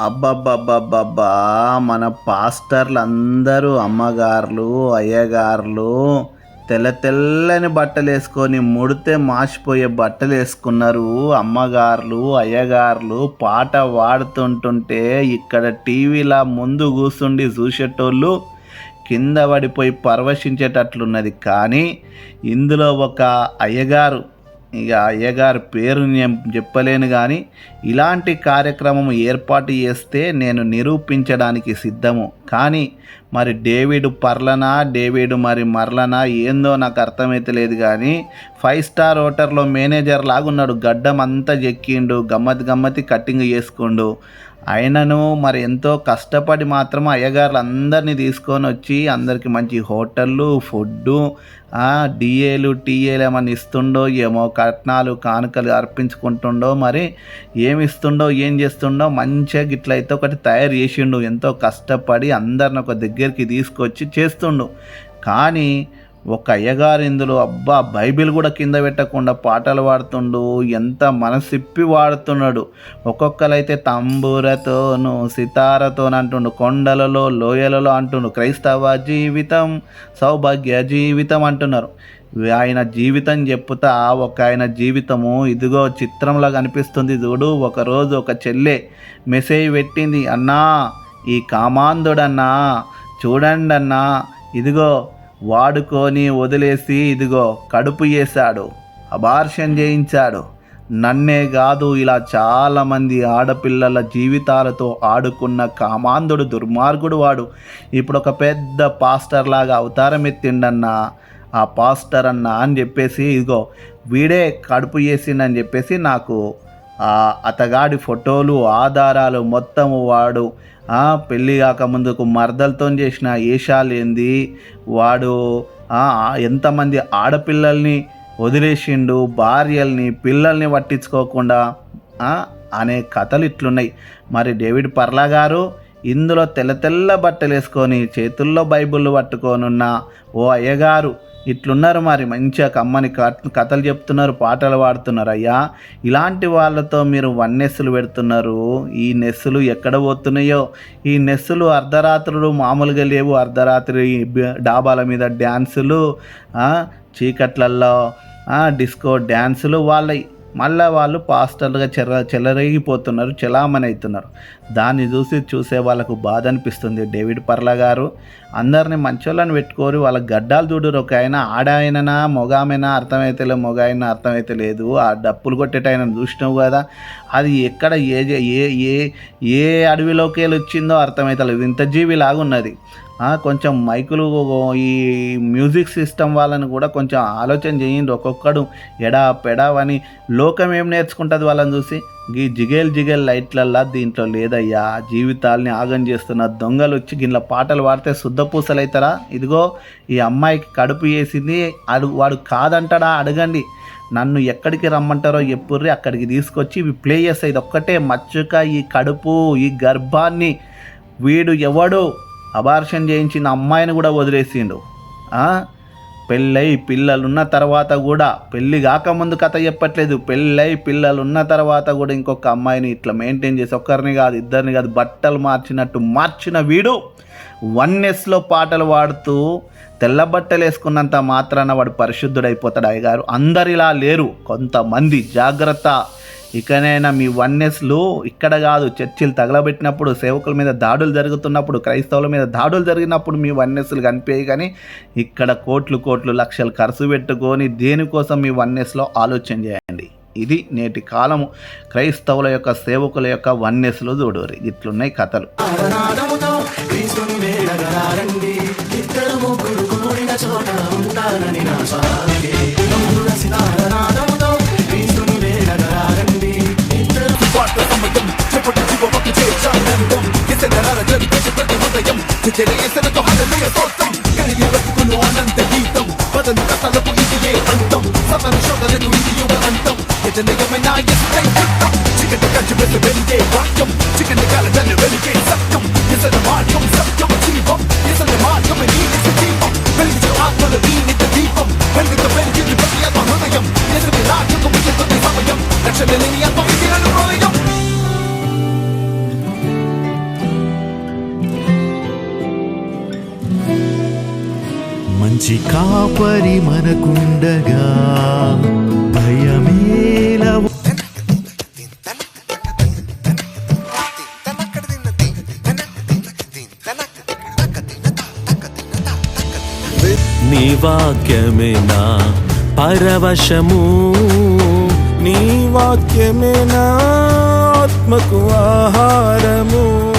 అబ్బబ్బబ్బబ్బబ్బా మన పాస్టర్లు అందరూ అమ్మగారులు అయ్యగారులు తెల్ల తెల్లని బట్టలు వేసుకొని ముడితే మాసిపోయే బట్టలు వేసుకున్నారు అమ్మగారులు అయ్యగారులు పాట పాడుతుంటుంటే ఇక్కడ టీవీలా ముందు కూర్చుండి చూసేటోళ్ళు కింద పడిపోయి పరవశించేటట్లున్నది. కానీ ఇందులో ఒక అయ్యగారు ఇక అయ్యగారి పేరు నేను చెప్పలేను కానీ ఇలాంటి కార్యక్రమం ఏర్పాటు చేస్తే నేను నిరూపించడానికి సిద్ధము. కానీ మరి డేవిడ్ పర్లనా డేవిడ్ మరి మర్లనా ఏందో నాకు అర్థమైతలేదు కానీ ఫైవ్ స్టార్ హోటల్లో మేనేజర్ లాగున్నాడు. గడ్డం అంతా చెక్కిండు గమ్మతి గమ్మతి కట్టింగ్ చేసుకుండు. ఆయనను మరి ఎంతో కష్టపడి మాత్రం అయ్యగారులు అందరినీ తీసుకొని వచ్చి అందరికి మంచి హోటళ్ళు ఫుడ్డు డిఏలు టీఏలు ఏమైనా ఇస్తుండో ఏమో కట్నాలు కానుకలు అర్పించుకుంటుండో మరి ఏమి ఇస్తుండో ఏం చేస్తుండో మంచిగా గిట్లయితే ఒకటి తయారు చేసిండు. ఎంతో కష్టపడి అందరిని ఒక దగ్గరికి తీసుకొచ్చి చేస్తుండు. కానీ ఒక అయ్యగారు ఇందులో అబ్బా బైబిల్ కూడా కింద పెట్టకుండా పాటలు పాడుతుండు ఎంత మనసిప్పి వాడుతున్నాడు. ఒక్కొక్కరైతే తంబూరతోను సితారతోను అంటుండు కొండలలో లోయలలో అంటుండు క్రైస్తవ జీవితం సౌభాగ్య జీవితం అంటున్నారు. ఆయన జీవితం చెప్పుతా ఒక ఆయన జీవితము ఇదిగో చిత్రంలో కనిపిస్తుంది చూడు ఒకరోజు ఒక చెల్లె మెసేజ్ పెట్టింది అన్నా ఈ కామాంధుడన్నా చూడండి అన్నా ఇదిగో వాడుకొని వదిలేసి ఇదిగో కడుపు వేశాడు అబార్షన్ చేయించాడు నన్నే కాదు ఇలా చాలామంది ఆడపిల్లల జీవితాలతో ఆడుకున్న కామాంధుడు దుర్మార్గుడు వాడు. ఇప్పుడు ఒక పెద్ద పాస్టర్ లాగా అవతారం ఎత్తిండన్నా ఆ పాస్టర్ అన్న అని చెప్పేసి ఇదిగో వీడే కడుపు చేసిండని చెప్పేసి నాకు ఆ అతగాడి ఫోటోలు ఆధారాలు మొత్తము వాడు పెళ్ళి కాకముందుకు మర్దలతో చేసిన ఏషాలు ఏంది? వాడు ఎంతమంది ఆడపిల్లల్ని వదిలేసిండు భార్యల్ని పిల్లల్ని పట్టించుకోకుండా అనే కథలు ఇట్లున్నాయి. మరి డేవిడ్ పర్లా గారు ఇందులో తెల్ల తెల్ల బట్టలు వేసుకొని చేతుల్లో బైబిల్ పట్టుకోనున్న ఓ అయ్యగారు. ఇట్లున్నారు మరి మంచిగా కమ్మని కథ- కథలు చెప్తున్నారు పాటలు పాడుతున్నారు. అయ్యా ఇలాంటి వాళ్ళతో మీరు వన్నెస్సులు పెడుతున్నారు. ఈ నెస్సులు ఎక్కడ పోతున్నాయో? ఈ నెస్సులు అర్ధరాత్రులు మామూలుగా లేవు. అర్ధరాత్రి డాబాల మీద డ్యాన్సులు చీకట్లలో చీకట్లల్లో డిస్కో డ్యాన్సులు వాళ్ళవి మళ్ళీ వాళ్ళు పాస్టర్లుగా చెర చెలరేగిపోతున్నారు చెలామని అవుతున్నారు దాన్ని చూసి చూసే వాళ్ళకు బాధ అనిపిస్తుంది డేవిడ్ పర్ల గారు అందరిని మంచోళ్ళని పెట్టుకోరు వాళ్ళ గడ్డాలు చూడరు. ఒక ఆయన ఆడాయననా మొగామైనా అర్థమైతే లేదు మొగ ఆయన అర్థమైతే లేదు ఆ డప్పులు కొట్టేటైనా చూసినావు కదా? అది ఎక్కడ ఏ ఏ ఏ ఏ అడవిలోకి వెళ్ళి వచ్చిందో అర్థమైతే లేదు ఇంత జీవి లాగున్నది కొంచెం మైకులు ఈ మ్యూజిక్ సిస్టమ్ వాళ్ళని కూడా కొంచెం ఆలోచన చేయండి. ఒక్కొక్కడు ఎడా పెడావని లోకం ఏం నేర్చుకుంటుంది వాళ్ళని చూసి ఈ జిగేల్ జిగేల్ లైట్లల్లా దీంట్లో లేదయ్యా జీవితాల్ని ఆగం చేస్తున్న దొంగలు వచ్చి గిట్ల పాటలు పాడితే శుద్ధ అవుతారా ఇదిగో ఈ అమ్మాయికి కడుపు వేసింది అడు వాడు కాదంటాడా? అడగండి. నన్ను ఎక్కడికి రమ్మంటారో ఎప్పుర్రి అక్కడికి తీసుకొచ్చి ఇవి ప్లే చేస్తాయి ఇది ఒక్కటే మచ్చుక ఈ కడుపు ఈ గర్భాన్ని. వీడు ఎవడు? అబార్షన్ చేయించిన అమ్మాయిని కూడా వదిలేసిండు. పెళ్ళై పిల్లలున్న తర్వాత కూడా పెళ్ళి కాకముందు కథ చెప్పట్లేదు. పెళ్ళై పిల్లలున్న తర్వాత కూడా ఇంకొక అమ్మాయిని ఇట్లా మెయింటైన్ చేసి ఒక్కరిని కాదు ఇద్దరిని కాదు బట్టలు మార్చినట్టు మార్చిన వీడు వన్నెస్లో పాటలు పాడుతూ తెల్ల బట్టలు వేసుకున్నంత మాత్రాన వాడు పరిశుద్ధుడైపోతాడు అయ్యగారు. అందరిలా లేరు. కొంతమంది జాగ్రత్త ఇకనైనా మీ వన్నెస్లు ఇక్కడ కాదు చర్చిలు తగలబెట్టినప్పుడు సేవకుల మీద దాడులు జరుగుతున్నప్పుడు క్రైస్తవుల మీద దాడులు జరిగినప్పుడు మీ వన్నెస్లు కనిపించాయి కానీ ఇక్కడ కోట్లు కోట్లు లక్షలు ఖర్చు పెట్టుకొని దేనికోసం మీ వన్నెస్లో ఆలోచన చేయండి. ఇది నేటి కాలము. క్రైస్తవుల యొక్క సేవకుల యొక్క వన్నెస్లు చూడరు. ఇట్లున్నాయి కథలు. تجري سنة حلمي صوتم كهي كل وأنا انتهيتم بدن تطلب إيدي أنتم سفر شغل إيدي وأنتم يتنجم من عيس تيتم Chicken the country with the renegade rock'em Chicken the gala done the renegade suck'em Yes, I'm hard, come suck'em, achieve 'em Yes, I'm hard, come and eat, it's a team 'em Bring your heart, wanna lean, it's a deep 'em Bring the bend, give me puppy, I'm a hungry 'em Yes, I'm hard, come and eat, it's a team 'em Action and any, I'm a మంచి కాపరి మనకుండగా భయమేల నీ వాక్యమేనా? పరవశము. నీ వాక్యమేనా? ఆత్మకు ఆహారము.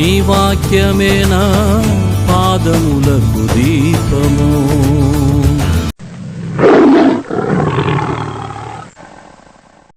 నీ వాక్యమే నా పాదములకు దీపము.